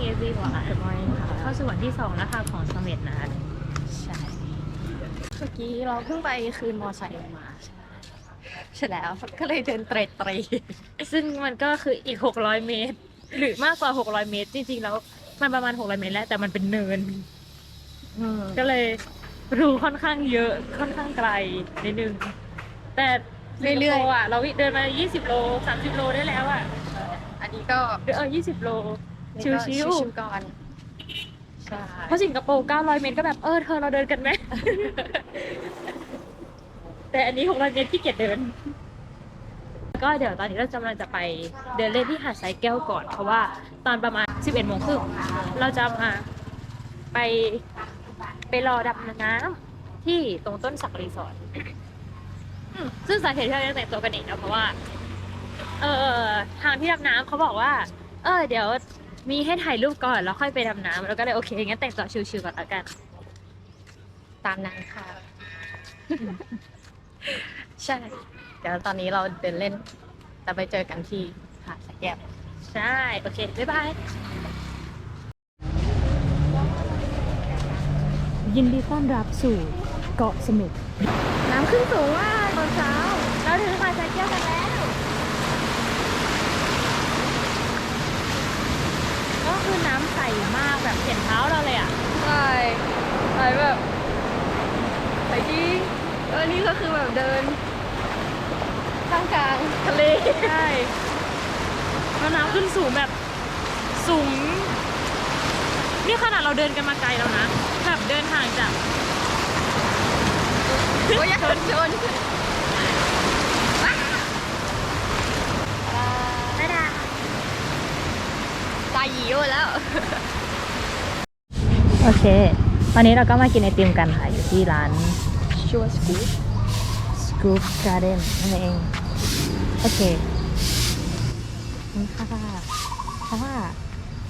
Hey everyone Good morning ค่ะเข้าสู่วันที่2แล้วคะของสมเด็จนะใช่เมื่อกี้เราเพิ่งไปคืนมอไซค์มา ใช่แล้วก็เลยเดินเตรตรีซึ่งมันก็คืออีก 600 เมตร หรือมากกว่า 600 เมตร จริงๆ แล้วมันประมาณ 600 เมตรแล้วแต่มันเป็นเนิน ก็เลยรูค่อนข้างเยอะค่อนข้างไกลนิดนึง แต่เรื่อยๆอะเราเดินมา 20 โล 30 โลได้แล้วอะ อันนี้ก็เออ20 โล ชิวชิวๆก่อนใช่ๆเพราะสิงคโปร์900 เมตรก็แบบเออเธอเราเดินกันไหม แต่อันนี้600เมตรที่เกียจเดิน ก็เดี๋ยวตอนนี้เรากำลังจะไปเดินเล่นที่หาดทรายแก้วก่อน เพราะว่าตอนประมาณ 11โมงครึ่งเราจะมาไปไปรอดับน้ำที่ตรงต้นสักรีสอร์ท อืมซึ่งสาเหตุที่เราจะแต่งตัวกันเองนะเพราะว่า เออทางที่ดำน้ำเขาบอกว่า เออ เดี๋ยว มีให้ถ่ายรูปก่อนแล้วค่อยไปดำน้ำแล้วก็เลยโอเคงั้นแต่งตัวชิวๆก่อนแล้วกัน ตามนั้นค่ะ ใช่ เดี๋ยวตอนนี้เราเดินเล่นจะไปเจอกันที่หาดสะแก้วใช่ โอเค บ๊ายบาย ยินดีต้อนรับสู่เกาะเสม็ดน้ำขึ้นสูงมากตอนเช้า เราถึงหาดทรายแก้วกันแล้ว ก็คือน้ำใสมากแบบเห็นเท้าเราเลยอะ ใช่ใช่แบบใส่จริงเออนี่ก็คือแบบเดินท่ามกลางทะเล ใช่แล้วน้ำขึ้นสูงแบบสูง นี่ขนาดเราเดินกันมาไกลแล้วนะ แบบเดินห่างจาก โอ้ยอย่าชนชน ไม่ได้ ตายหยีหมดแล้ว โอเค ตอนนี้เราก็มากินไอติมกันค่ะ อยู่ที่ร้านชัวร์สกู๊ Scoop Garden นั่นเอง โอเคนี่ค่ะเพราะว่า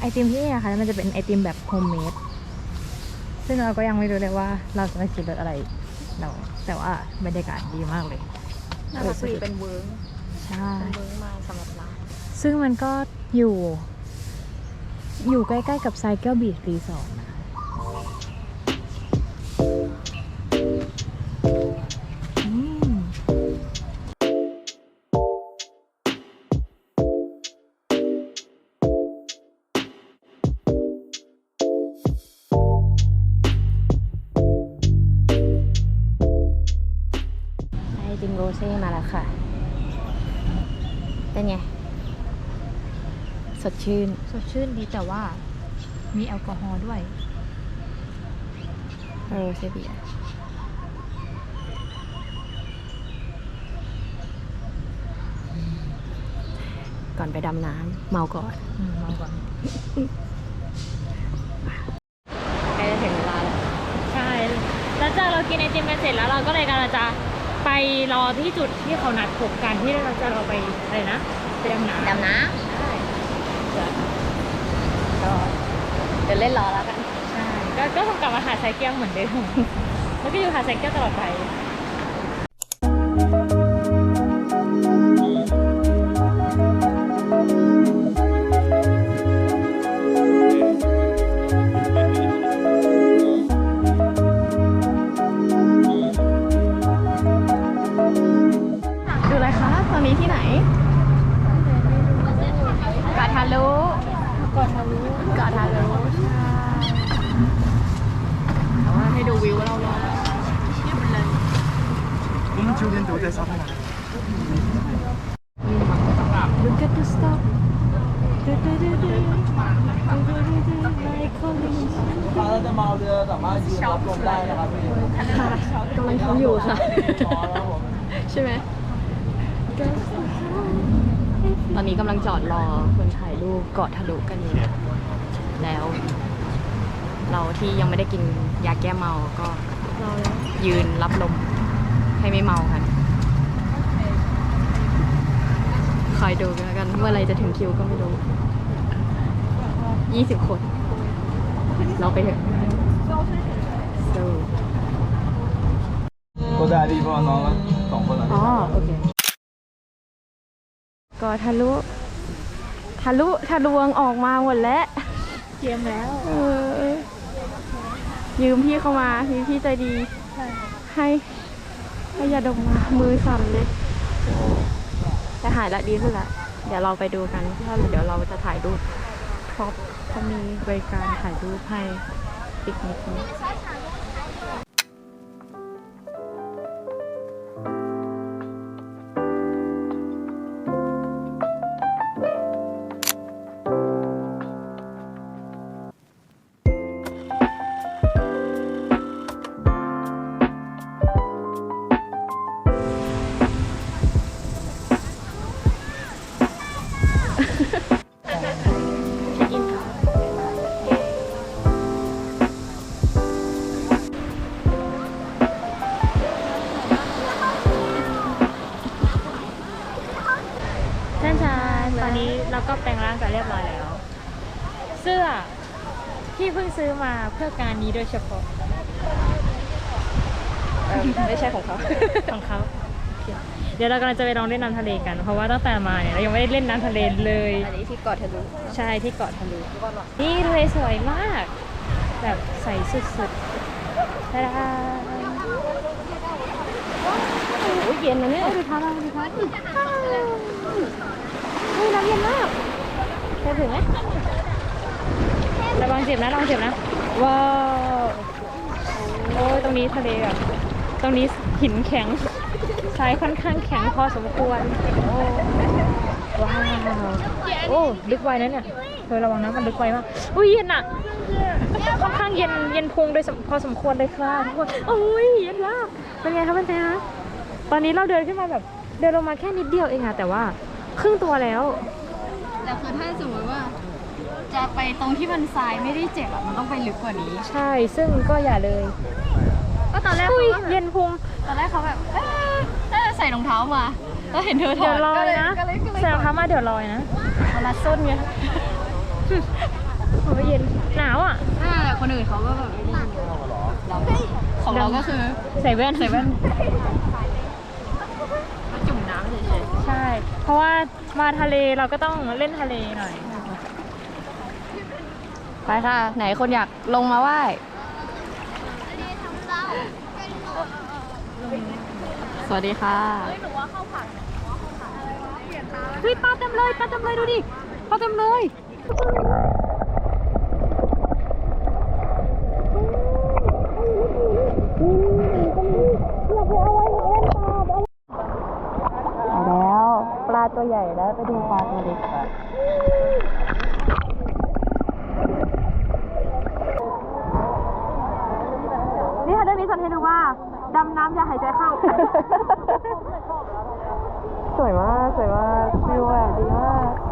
ไอติมที่นี่นะคะ มันจะเป็นไอติมแบบโฮมเมดซึ่งเราก็ยังไม่รู้เลยว่าเราจะมากินรสอะไรเราแต่ว่าบรรยากาศดีมากเลยน่ารักดีเป็นเวิร์กใช่เป็นเวิร์กมาสำหรับเราซึ่งมันก็อยู่ อยู่ใกล้ๆกับไซเคิลบีชรีสอร์ทไอติมโรเซ่มาแล้วค่ะ เป็นไง สดชื่น สดชื่นดีแต่ว่ามีแอลกอฮอล์ด้วยโรเซ่เบียร์ก่อนไปดำน้ำเมาก่อนอืมมาก่อนใกล้จะถึงเวลาแล้วใช่หลังจากเรากินไอติมกันเสร็จแล้วเราก็เลยกำลังจะไปรอที่จุดที่เขานัดพบกันที่เราจะเราไปอะไรนะไปดำน้ำดำน้ใช่ำก็เดี๋ยวเล่นรอแล้วกันใช่ก็ก็คงกลับมาหาดทรายแก้วเหมือนเดิมแล้วก็อยู่หาดทรายแก้วตลอดไปดูอะไรคะตอนนี้ที่ไหนกาทารุก่อนทะลุกาทารุใ秋天留在沙滩。Look at the star. Da, da, da, at the stuff. กำลังทำอยู่ค่ะ ใช่ไหม ตอนนี้กำลังจอดรอคนถ่ายรูปเกาะทะลุกันอยู่ แล้ว เราที่ยังไม่ได้กินยาแก้เมาก็ยืนรับลม ให้ไม่เมากันคอยดูกันแล้วกัน เมื่อไหรจะถึงคิวก็ไม่รู้ยี่สิบคน เราไปเถอะสู้ก็ได้ดีเพราะว่าน้องละสองคนละอ๋อโอเค ก็ทะลุทะลุทะลวงออกมาหมดแล้วเตรียมแล้ว เออ ยืมพี่เข้ามาพี่พี่ใจดี ให้ ให้ยาดมมามือสั่นเลยแต่หายละดีขึ้นละ เดี๋ยวเราไปดูกันว่าเดี๋ยวเราจะถ่ายรูปเพราะเขามีบริการถ่ายรูปให้ปิกนิกนี้ ท่านชายตอนนี้เราก็แปลงร่างกันเรียบร้อยแล้ว เสื้อที่เพิ่งซื้อมาเพื่อการนี้โดยเฉพาะไม่ใช่ของเขา ของเขาโอเคเดี๋ยวเรากำลังจะไปลองเล่นน้ำทะเลกัน เพราะว่าตั้งแต่มาเนี่ยเรายังไม่ได้เล่นน้ำทะเลเลย อันนี้ที่เกาะทะลุใช่ที่เกาะทะลุนี่ทะเลสวยมาก แบบใสสุดๆตาดาโอ้ยเย็นนะเนี่ยดูท้าเราดูท้า เฮ้ยน้ำเย็นมากเธอถึงไหมระวังเจ็บนะระวังเจ็บนะ ว้าว โอ้ยตรงนี้ทะเลแบบตรงนี้หินแข็งทรายค่อนข้างแข็งพอสมควร โอ้ว้าว โอ้ลึกไวนะเนี่ยเธอระวังนะมันลึกไวมาก อุ้ยเย็นอะค่อนข้างเย็นเย็นพุงโดยพอสมควรเลยค่ะทุกคน โอ้ยเย็นมากเป็นไงคะเป็นไงคะตอนนี้เราเดินขึ้นมาแบบ เดินลงมาแค่นิดเดียวเองอะแต่ว่าครึ่งตัวแล้ว แต่คือถ้าสมมติว่า จะไปตรงที่มันทรายไม่ได้เจ็บอะมันต้องไปลึกกว่านี้ ใช่ ซึ่งก็อย่าเลยก็ตอนแรกอุ้เขายก็เย็นพุง ตอนแรกเขาแบบเอ๊ะน่าจะใส่รองเท้ามาแล้วเห็นเธอถเดี๋อยวดลอก็ยเลยนะก็เลยก็เลยใส่รองเท้ามาเดี๋ยวลอยนะเวลาส้นไงโอ้ยเย็นหนาวอะน่าแต่คนอื่นเขาก็แบบไม่ได้เราของเราก็คือใส่แว่นใส่แว่นมาจุ่มน้ำเฉย ใช่ เพราะว่ามาทะเลเราก็ต้องเล่นทะเลหน่อย ไปค่ะ ไหนคนอยากลงมาไหว้สวัสดีค่ะเฮ้ยปลาเต็มเลยปลาเต็มเลยดูดิปลาเต็มเลย แล้วปลาตัวใหญ่แล้วไปดูปลาตัวเล็กนี่ค่ะได้มีสอนให้ดูว่าดำน้ำอย่าหายใจเข้า สวยมาก สวยมากวิวแบบดีมาก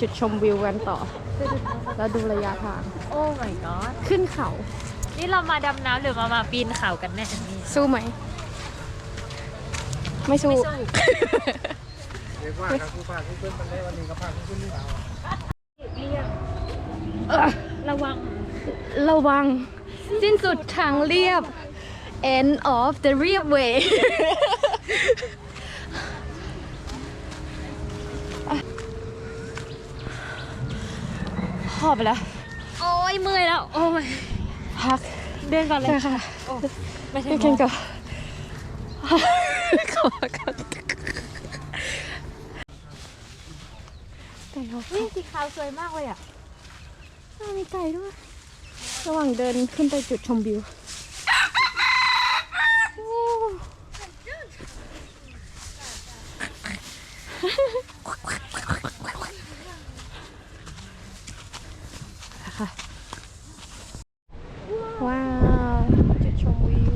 จุดชมวิวกันต่อ แล้วดูระยะทาง โอ้ my god ขึ้นเขา นี่เรามาดำน้ำหรือมามาปีนเขากันแน่นี่สู้ไหมไม่สู้ไม่สู้ เรียกว่าครับผู้พาผู้ขึ้นมันได้วันนี้ก็พาผู้ขึ้นที่เราเรียกระวัง ระวัง สิ้นสุดทางเรียบ end of the เรียบ way อบไปแล้ว โอ้ยเมื่อยแล้ว โอ้ยพักเดินก่อนเลยใช่ค่ะ โอ้ไม่ใช่ไม่หมเก่งอก่อนขอก่อนไก่เขานี่สีขาวสวยมากเลยอะอ้าวมีไก่ด้วย ระหว่างเดินขึ้นไปจุดชมวิวโอ้ค่ะว้าว จุดชมวิว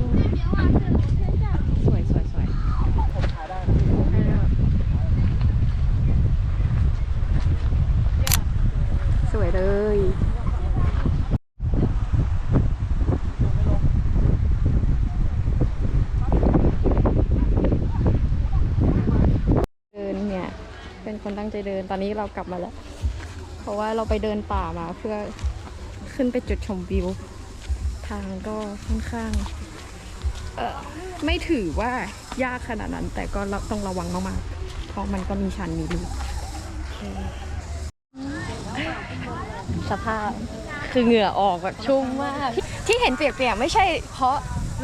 สวยสวยสวยสวยเลย คน ตอนนี้เรากลับมาแล้ว เพราะว่าเราไปเดินป่ามาเพื่อขึ้นไปจุดชมวิว ทางก็ค่อนข้าง เออไม่ถือว่ายากขนาดนั้น แต่ก็ต้องระวังมากๆ เพราะมันก็มีชันมีลูกสภาพคือเหงื่อออกแบบชุ่มมาก ที่เห็นเปียกๆไม่ใช่เพราะ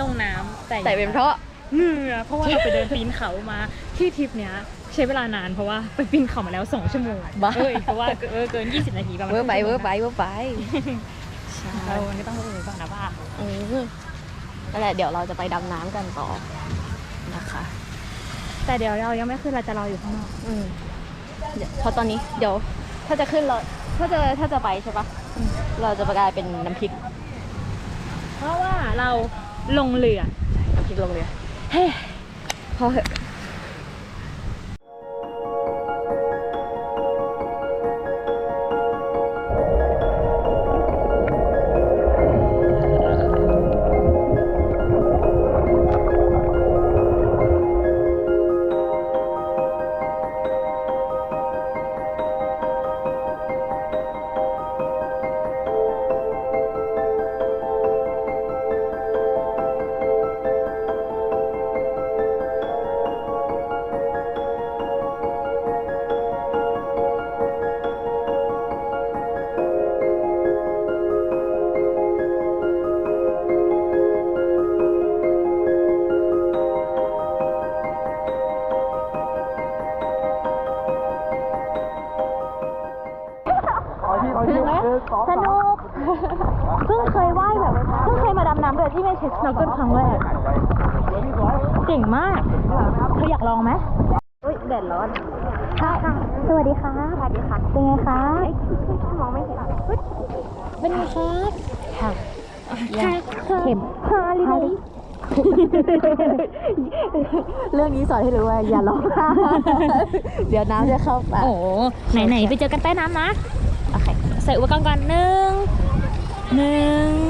ลงน้ำแต่แต่เป็นเพราะ เหงื่อเพราะว่าเราไปเดินปีนเขามาที่ทริปเนี้ยใช้เวลานานเพราะว่าไปปีนเขามาแล้ว 2 ชั่วโมงบ้า เอ้ยเพราะว่าเออเกิน 20 นาทีประมาณเวอร์ไปเวอร์ไปเวอร์ไปใช่เราไม่ต้องเออก่อนนะว่าเออนั่นแหละเดี๋ยวเราจะไปดำน้ำกันต่อนะคะ แต่เดี๋ยวเรายังไม่ขึ้นเราจะรออยู่ข้างนอกอืมเดี๋ยวเพราะตอนนี้เดี๋ยว ถ้าจะขึ้นเราถ้าจะถ้าจะไปใช่ปะเราจะกลายเป็นน้ำพริกเพราะว่าเราลงเรือน้ำพริกลงเรือ เฮ้พ น้ำโดยที่ไม่ใช้สโนว์เกิลครั้งแรก เก่งมาก เธออยากลองไหมอุ้ยแดดร้อนค่ะสวัสดีค่ะ สวัสดีค่ะ เป็นไงคะ มองไม่เห็นเป็นไงครับค่ะเข็มฮาลิลิเรื่องนี้สอนให้รู้ว่าอย่าร้องไห้เดี๋ยวน้ำจะเข้าปากโอ้ไหนๆไปเจอกันใต้น้ำนะ โอเค ใส่อุปกรณ์ก่อนหนึ่งหนึ่ง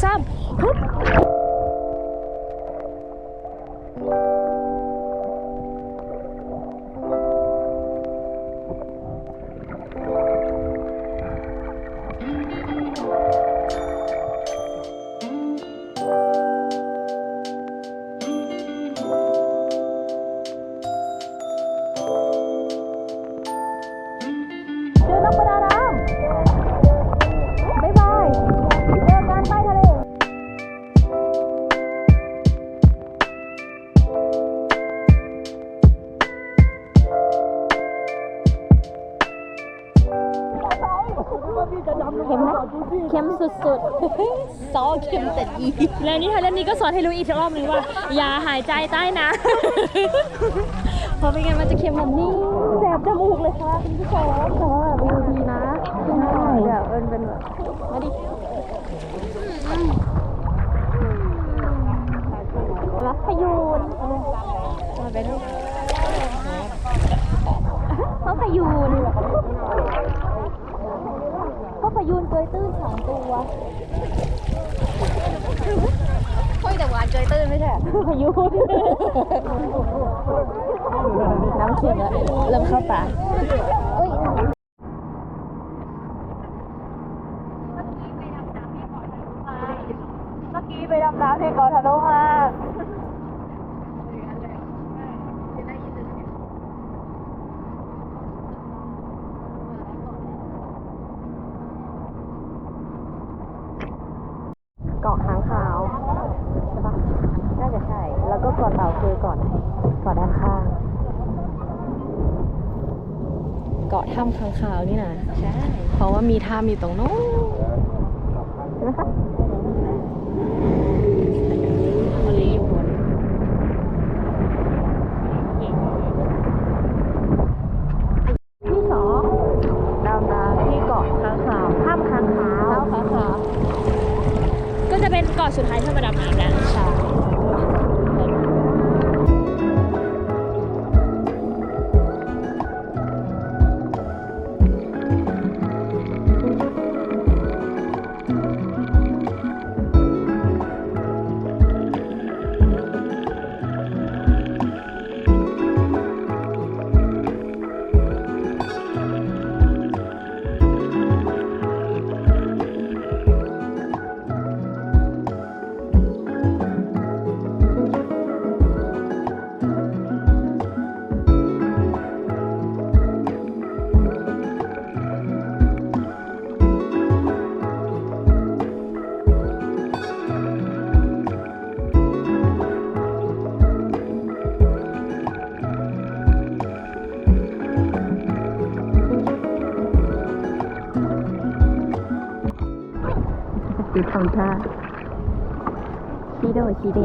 3 húp. เข็มไหมเข็มสุดๆซอเค็มแต่ดีแล้วนี่ค่ะเล่มนี้ก็สอนให้รู้อีกรอบนึงว่า อย่าหายใจใต้น้ำเพราะไม่งั้นมันจะเค็มแบบนี้แสบจมูกเลยค่ะคุณผู้ชมแต่ว่าแบบวิวดีนะใช่แบบมันเป็นแบบมาดิรักพยูนมาเป็นเขาพยูนเขา พยูนเกยตื้นสองตัวเฮ้ยแต่หวานเกยตื้นไม่ใช่พยูนน้ำเค็มแล้วเริ่มเข้าปากเอ้ย เมื่อกี้ไปดำน้ำที่เกาะทะลุมา เกาะค้างคาวใช่ปะน่าจะใช่ แล้วก็เกาะเต่าคือเกาะไหนเกาะด้านข้าง เกาะถ้ำค้างคาวนี่นะใช่ เพราะว่ามีถ้ำอยู่ตรงโน้นใช่ไหมคะมันลีอยู่บนที่สองดำน้ำที่เกาะค้างคาวถ้ำค้างคาวถ้ำค้างคาวก็จะเป็นเกาะสุดท้ายที่มาดำน้ำแล้ว ใช่ดูทำท่าชีโดชีเด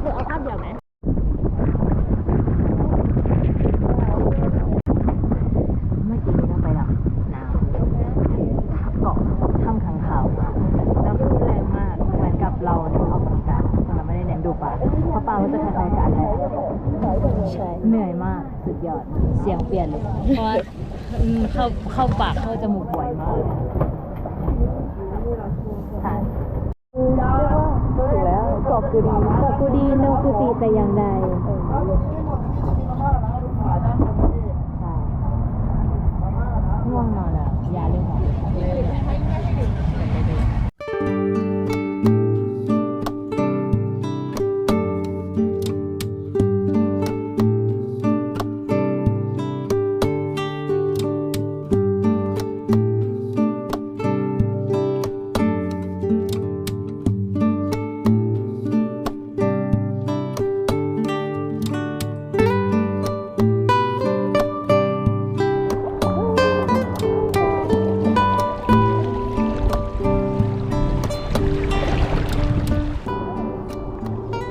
เดี๋ยวเอาภาพเดียวไหม เมื่อกี้เราไปแบบน้ำเกาะถ้ำขังขาวมาแล้วก็แรงมาก เหมือนกับเราเนี่ยออกกำลังกายแต่เราไม่ได้เน้นดูปลาเพราะปลามันจะคล้ายๆกันเลยใช่ เหนื่อยมาก สุดยอด เสียงเปลี่ยนเลย เพราะว่าอืม เข้าเข้าปากเข้าจมูก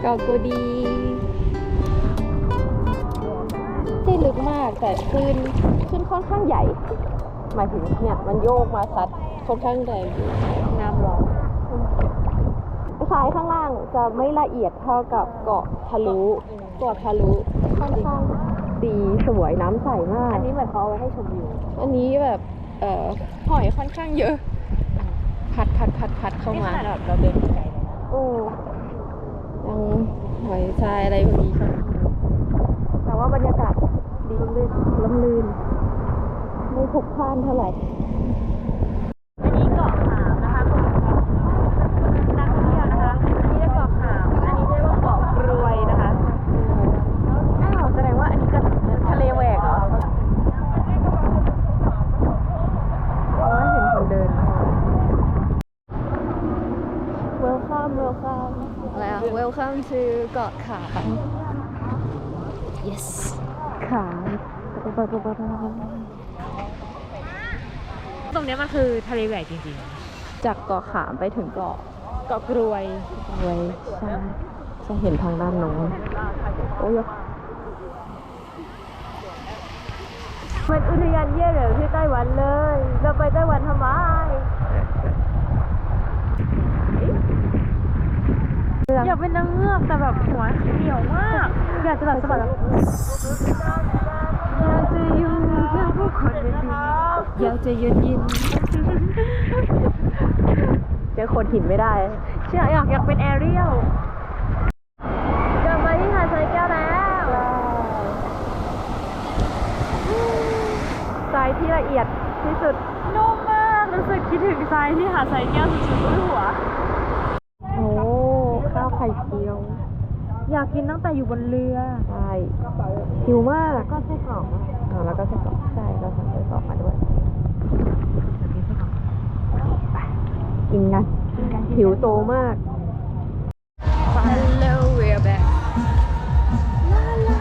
เกาะกูดีที่ลึกมากแต่คลื่นคลื่นค่อนข้างใหญ่ หมายถึงเนี่ยมันโยกมาซัดค่อนข้างแรงอยู่น้ำร้อนคล้ายข้างล่างจะไม่ละเอียดเท่ากับเกาะทะลุเกาะทะลุค่อนข้างดีสวยน้ำใสมาก อันนี้เหมือนเขาเอาไว้ให้ชมวิวอันนี้แบบเอ่อหอยค่อนข้างเยอะ พัดพัดพัดพัดเข้านี่ขมานาดแบบเราเดินไกลเลยนะโอ้ ยังหอยทรายอะไรพวกนี้ค่ะแต่ว่าบรรยากาศดีลื่นลมลื่นไม่พลุกพล่านเท่าไหร่ อันนี้เกาะขามนะคะนักท่องเที่ยวนะคะ อันนี้เรียกเกาะขาม อันนี้เรียกว่าเกาะกรวยนะคะ อ้าวแสดงว่าอันนี้ก็ทะเลแหวกเหรออ๋อเห็นคนเดิน Welcome Welcome อะไรอะ Welcome to เกาะขาม Yes ขามตรงเนี้ยมันคือทะเลแหวกจริงจากเกาะขามไปถึงเกาะๆ เกาะกรวย ไว้ใช่จะเห็นทางด้านโน้นโอ้ยมันอุทยานเย่เหริงที่ไต้หวันเลย เราไปไต้หวันทำไม อยากเป็นนางเงือกแต่แบบหัวเขียวมาก อยากจะแบบสะบัดแบบอยากจะอยู่เพื่อผู้คนในดินอยากจะยืนยินเจอคนหินไม่ได้เชื่ออยากอยากเป็นแอเรียลกลับมาที่หาดทรายแก้วแล้วทรายที่ละเอียดที่สุดนุ่มมากรู้สึกคิดถึงทรายที่หาดทรายแก้วสุดๆด้วยหัว ข้าวไข่เจียว อยากกินตั้งแต่อยู่บนเรือ ใช่หิวมากก็ไส้กรอกอ่าแล้วก็ไส้กรอกใช่เราสั่งไส้กรอกมาด้วยไปกินกันหิวโตมาก Hello we're back ลาลา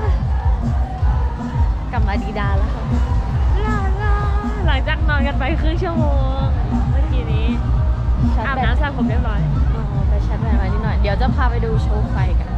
กลับมาดีดาแล้วค่ะลาลาหลังจากนอนกันไปครึ่งชั่วโมงเมื่อกี้นี้ชาอาร์บจแบตน้ำสระผมเรียบร้อยอ๋อไป ชัดแบตมานิดหน่อย เดี๋ยวจะพาไปดูโชว์ไฟกัน